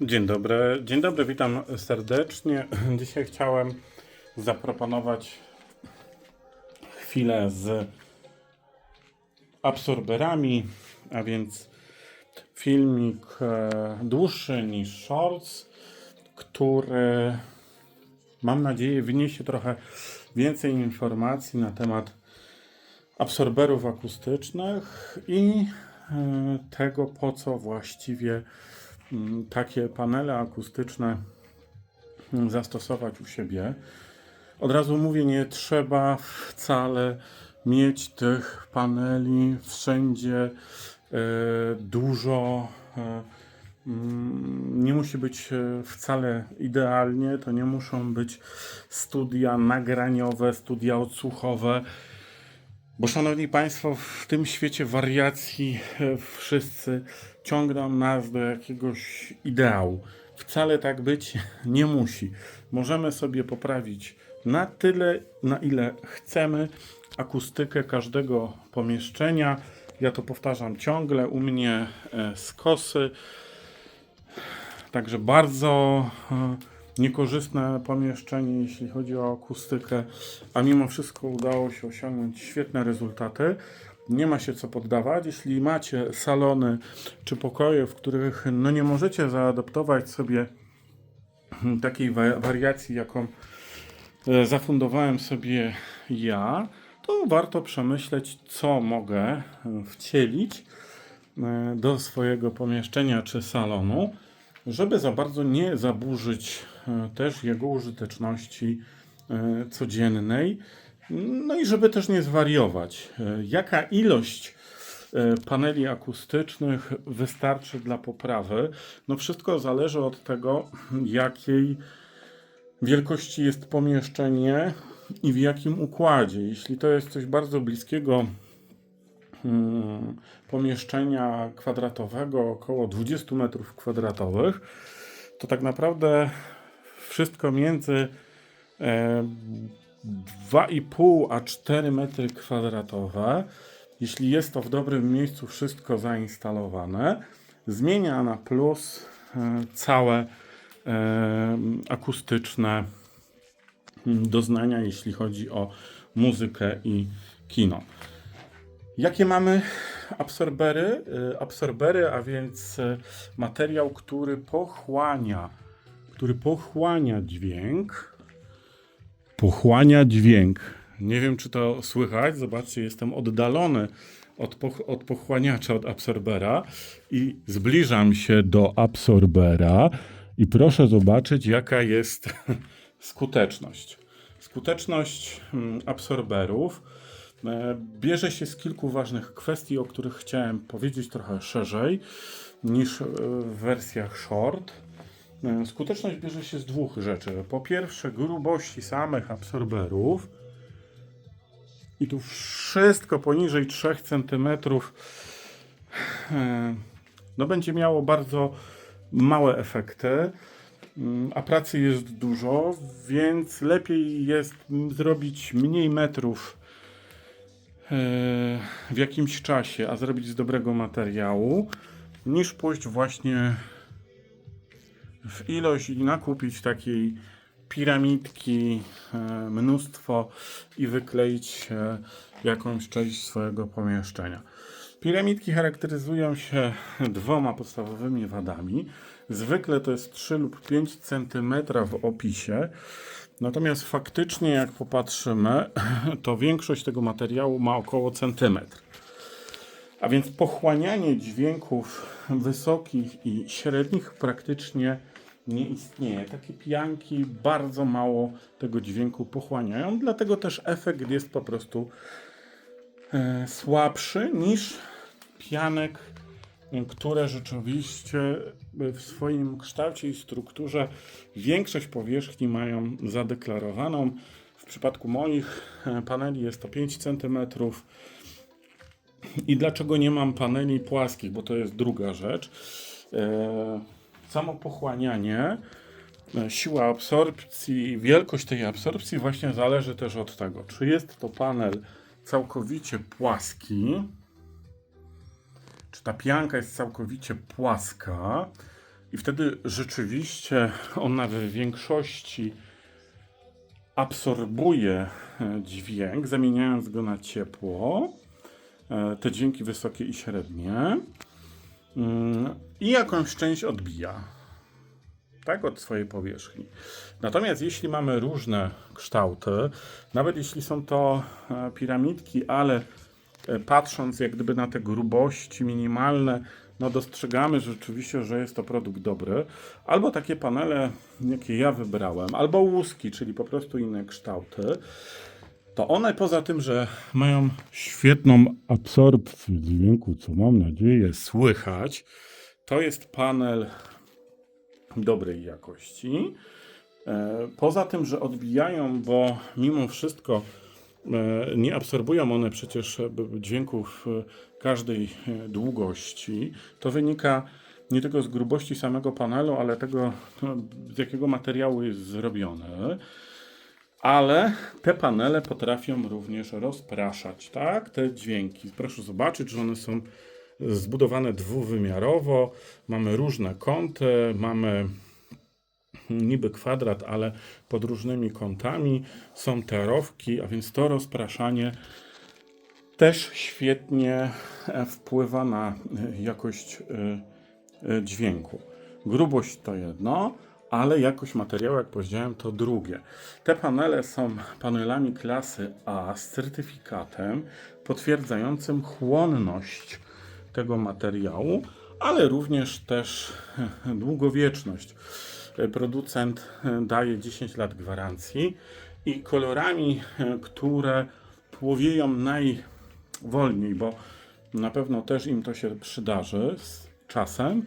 Dzień dobry, dzień dobry, witam serdecznie. Dzisiaj chciałem zaproponować chwilę z absorberami, a więc filmik e, dłuższy niż shorts, który mam nadzieję wniesie trochę więcej informacji na temat absorberów akustycznych i e, tego, po co właściwie takie panele akustyczne mm, zastosować u siebie. Od razu mówię, nie trzeba wcale mieć tych paneli wszędzie e, dużo. e, mm, Nie musi być e, wcale idealnie, to nie muszą być studia nagraniowe, studia odsłuchowe. Bo szanowni Państwo, w tym świecie wariacji e, wszyscy ciągną nas do jakiegoś ideału. Wcale tak być nie musi. Możemy sobie poprawić na tyle, na ile chcemy akustykę każdego pomieszczenia. Ja to powtarzam ciągle, u mnie e, skosy. Także bardzo e, niekorzystne pomieszczenie, jeśli chodzi o akustykę, a mimo wszystko udało się osiągnąć świetne rezultaty. Nie ma się co poddawać. Jeśli macie salony czy pokoje, w których no nie możecie zaadaptować sobie takiej wa- wariacji, jaką e, zafundowałem sobie ja, to warto przemyśleć, co mogę e, wcielić e, do swojego pomieszczenia czy salonu, żeby za bardzo nie zaburzyć e, też jego użyteczności e, codziennej. No i żeby też nie zwariować. E, Jaka ilość paneli akustycznych wystarczy dla poprawy? No wszystko zależy od tego, jakiej wielkości jest pomieszczenie i w jakim układzie. Jeśli to jest coś bardzo bliskiego pomieszczenia kwadratowego, około 20 metrów kwadratowych, to tak naprawdę wszystko między e, 2,5 a 4 metry kwadratowe, jeśli jest to w dobrym miejscu wszystko zainstalowane, zmienia na plus e, całe e, akustyczne mm, doznania, jeśli chodzi o muzykę i kino. Jakie mamy absorbery? Y, Absorbery, a więc y, materiał, który pochłania, który pochłania dźwięk. Pochłania dźwięk. Nie wiem, czy to słychać. Zobaczcie, jestem oddalony od, poch- od pochłaniacza, od absorbera i zbliżam się do absorbera i proszę zobaczyć, jaka jest skuteczność. Skuteczność mm, absorberów bierze się z kilku ważnych kwestii, o których chciałem powiedzieć trochę szerzej niż e, w wersjach short. E, Skuteczność bierze się z dwóch rzeczy. Po pierwsze, grubości samych absorberów. I tu wszystko poniżej 3 cm no będzie miało bardzo małe efekty, mm, a pracy jest dużo, więc lepiej jest zrobić mniej metrów e, w jakimś czasie, a zrobić z dobrego materiału, niż pójść właśnie w ilość i nakupić takiej piramidki, e, mnóstwo i wykleić e, jakąś część swojego pomieszczenia. Piramidki charakteryzują się dwoma podstawowymi wadami. Zwykle to jest 3 lub 5 cm w opisie. Natomiast faktycznie, jak popatrzymy, to większość tego materiału ma około centymetr. A więc pochłanianie dźwięków wysokich i średnich praktycznie nie istnieje. Takie pijanki bardzo mało tego dźwięku pochłaniają, dlatego też efekt jest po prostu e, słabszy niż pianek, które rzeczywiście w swoim kształcie i strukturze większość powierzchni mają zadeklarowaną. W przypadku moich e, paneli jest to 5 cm. I dlaczego nie mam paneli płaskich? Bo to jest druga rzecz. E, samo pochłanianie, e, siła absorpcji, wielkość tej absorpcji właśnie zależy też od tego, czy jest to panel całkowicie płaski, ta pianka jest całkowicie płaska, I wtedy rzeczywiście ona w większości absorbuje e, dźwięk, zamieniając go na ciepło, e, te dźwięki wysokie i średnie, mm, i jakąś część odbija tak, od swojej powierzchni. Natomiast jeśli mamy różne kształty, nawet jeśli są to e, piramidki, ale patrząc jak gdyby na te grubości minimalne, no dostrzegamy rzeczywiście, że jest to produkt dobry. Albo takie panele, jakie ja wybrałem, albo łuski, czyli po prostu inne kształty, to one poza tym, że mają świetną absorpcję dźwięku, co mam nadzieję słychać, to jest panel dobrej jakości. E, Poza tym, że odbijają, bo mimo wszystko e, nie absorbują one przecież e, dźwięków e, każdej e, długości, to wynika nie tylko z grubości samego panelu, ale tego, no, z jakiego materiału jest zrobiony. Ale te panele potrafią również rozpraszać, tak? Te dźwięki. Proszę zobaczyć, że one są zbudowane dwuwymiarowo. Mamy różne kąty, mamy niby kwadrat, ale pod różnymi kątami. Są te rowki, a więc to rozpraszanie też świetnie e, wpływa na e, jakość e, dźwięku. Grubość to jedno, ale jakość materiału, jak powiedziałem, to drugie. Te panele są panelami klasy A z certyfikatem potwierdzającym chłonność tego materiału, ale również też długowieczność. Producent e, daje 10 lat gwarancji i kolorami, e, które płowieją najwolniej, bo na pewno też im to się przydarzy z czasem,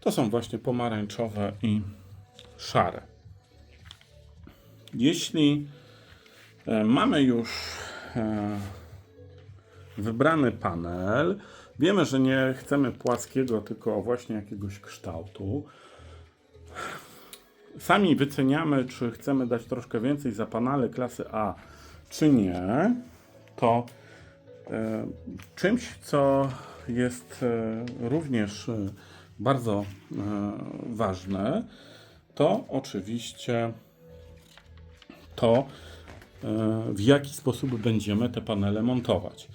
to są właśnie pomarańczowe i szare. Jeśli e, mamy już wybrany panel, wiemy, że nie chcemy płaskiego, tylko właśnie jakiegoś kształtu. Sami wyceniamy, czy chcemy dać troszkę więcej za panele klasy A, czy nie. To e, czymś, co jest e, również e, bardzo e, ważne, to oczywiście to, e, w jaki sposób będziemy te panele montować.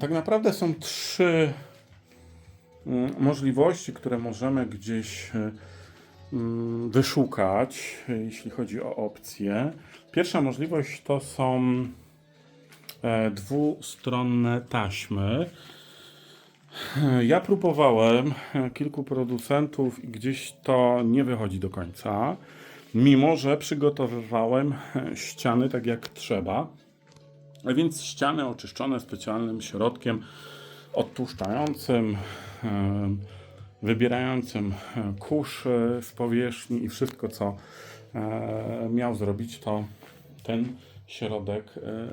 Tak naprawdę są trzy mm, możliwości, które możemy gdzieś e, wyszukać, e, jeśli chodzi o opcje. Pierwsza możliwość to są e, dwustronne taśmy. Ja próbowałem e, kilku producentów i gdzieś to nie wychodzi do końca, mimo że przygotowywałem e, ściany tak jak trzeba. A więc ściany oczyszczone specjalnym środkiem odtłuszczającym, e, wybierającym e, kurz e, z powierzchni i wszystko, co e, miał zrobić, to ten środek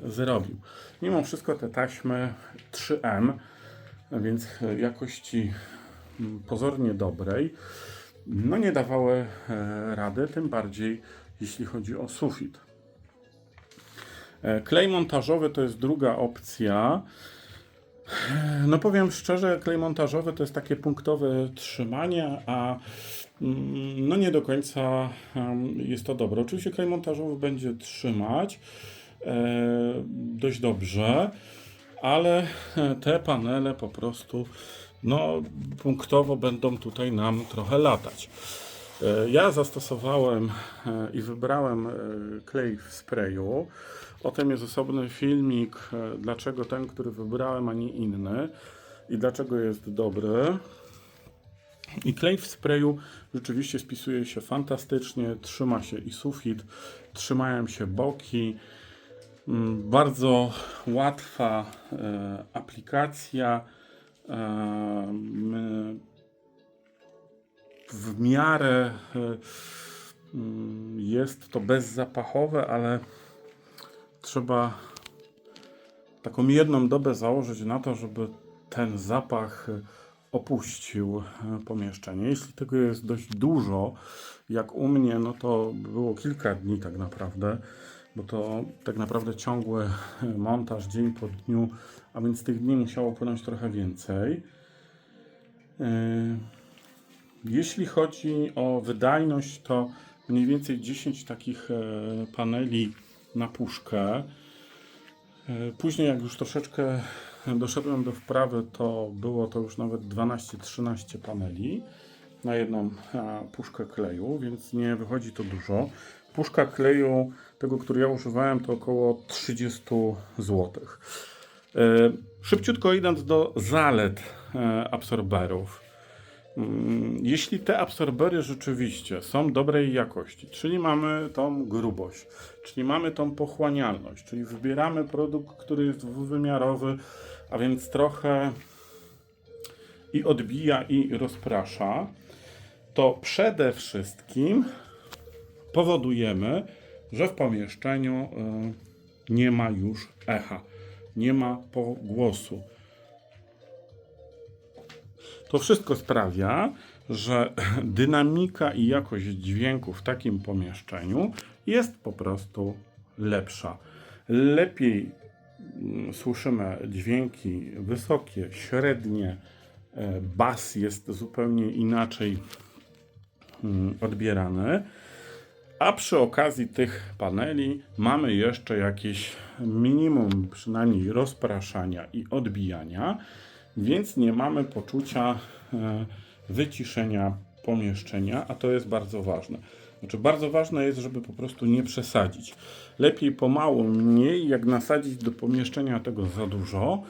e, zrobił. Mimo wszystko te taśmy 3M, a więc e, jakości pozornie dobrej, no nie dawały e, rady, tym bardziej jeśli chodzi o sufit. E, Klej montażowy to jest druga opcja. No powiem szczerze, klej montażowy to jest takie punktowe trzymanie, a mm, no nie do końca jest to dobre. Oczywiście klej montażowy będzie trzymać e, dość dobrze, ale e, te panele po prostu no punktowo będą tutaj nam trochę latać. E, Ja zastosowałem i wybrałem klej w sprayu. O tym jest osobny filmik, e, dlaczego ten, który wybrałem, a nie inny i dlaczego jest dobry. I klej w sprayu rzeczywiście spisuje się fantastycznie, trzyma się i sufit, trzymają się boki. Mm, Bardzo łatwa e, aplikacja. E, w miarę mm, jest to bezzapachowe, ale trzeba taką jedną dobę założyć na to, żeby ten zapach opuścił pomieszczenie. Jeśli tego jest dość dużo, jak u mnie, no to było kilka dni tak naprawdę, bo to tak naprawdę ciągły montaż dzień po dniu, a więc tych dni musiało płynąć trochę więcej. E, Jeśli chodzi o wydajność, to mniej więcej 10 takich e, paneli na puszkę. E, Później, jak już troszeczkę doszedłem do wprawy, to było to już nawet 12-13 paneli na jedną e, puszkę kleju, więc nie wychodzi to dużo. Puszka kleju, tego, który ja używałem, to około 30 zł. Szybciutko idąc do zalet e, absorberów. Mm, Jeśli te absorbery rzeczywiście są dobrej jakości, czyli mamy tą grubość, czyli mamy tą pochłanialność, czyli wybieramy produkt, który jest dwuwymiarowy, a więc trochę i odbija, i rozprasza, to przede wszystkim powodujemy, że w pomieszczeniu y, nie ma już echa, nie ma pogłosu. To wszystko sprawia, że dynamika i jakość dźwięku w takim pomieszczeniu jest po prostu lepsza. Lepiej mm, słyszymy dźwięki wysokie, średnie, e, bas jest zupełnie inaczej mm, odbierany. A przy okazji tych paneli mamy jeszcze jakieś minimum przynajmniej rozpraszania i odbijania, więc nie mamy poczucia e, wyciszenia pomieszczenia, a to jest bardzo ważne. Znaczy, bardzo ważne jest, żeby po prostu nie przesadzić. Lepiej pomału, mniej, jak nasadzić do pomieszczenia tego za dużo,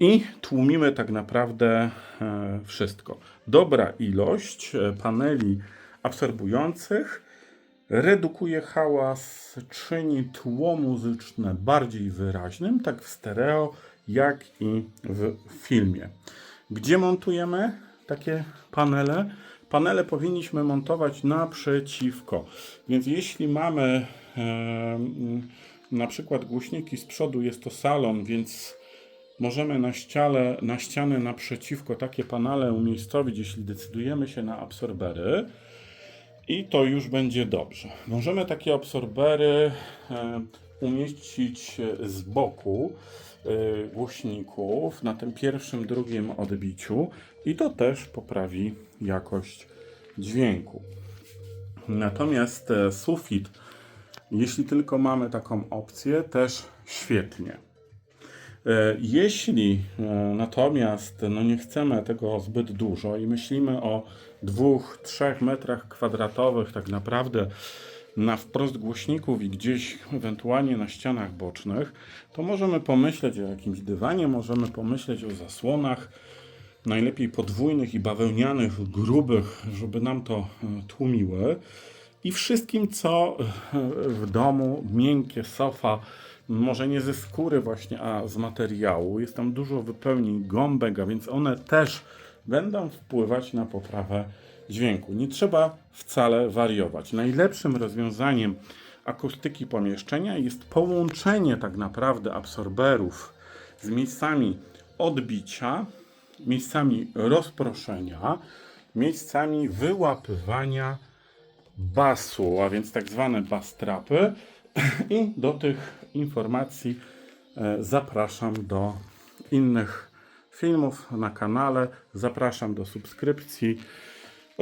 i tłumimy tak naprawdę e, wszystko. Dobra ilość e, paneli absorbujących redukuje hałas, czyni tło muzyczne bardziej wyraźnym, tak w stereo, jak i w filmie. Gdzie montujemy takie panele? Panele powinniśmy montować naprzeciwko. Więc jeśli mamy e, na przykład głośniki z przodu, jest to salon, więc Możemy na, ściale, na ściany naprzeciwko takie panele umiejscowić, jeśli decydujemy się na absorbery. I to już będzie dobrze. Możemy takie absorbery e, umieścić z boku głośników na tym pierwszym, drugim odbiciu i to też poprawi jakość dźwięku. Natomiast e, sufit, jeśli tylko mamy taką opcję, też świetnie. E, Jeśli e, natomiast no nie chcemy tego zbyt dużo i myślimy o 2-3 metrach kwadratowych tak naprawdę na wprost głośników i gdzieś ewentualnie na ścianach bocznych, to możemy pomyśleć o jakimś dywanie, możemy pomyśleć o zasłonach, najlepiej podwójnych i bawełnianych, grubych, żeby nam to e, tłumiły. I wszystkim, co w domu, miękkie, sofa, może nie ze skóry właśnie, a z materiału. Jest tam dużo wypełnień gąbek, a więc one też będą wpływać na poprawę dźwięku. Nie trzeba wcale wariować. Najlepszym rozwiązaniem akustyki pomieszczenia jest połączenie tak naprawdę absorberów z miejscami odbicia, miejscami rozproszenia, miejscami wyłapywania basu, a więc tak zwane bass trapy. I do tych informacji e, zapraszam do innych filmów na kanale. Zapraszam do subskrypcji.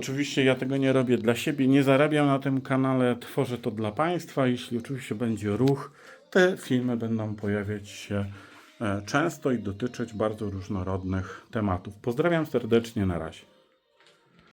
Oczywiście ja tego nie robię dla siebie, nie zarabiam na tym kanale, tworzę to dla Państwa. Jeśli oczywiście będzie ruch, te filmy będą pojawiać się e, często i dotyczyć bardzo różnorodnych tematów. Pozdrawiam serdecznie, na razie.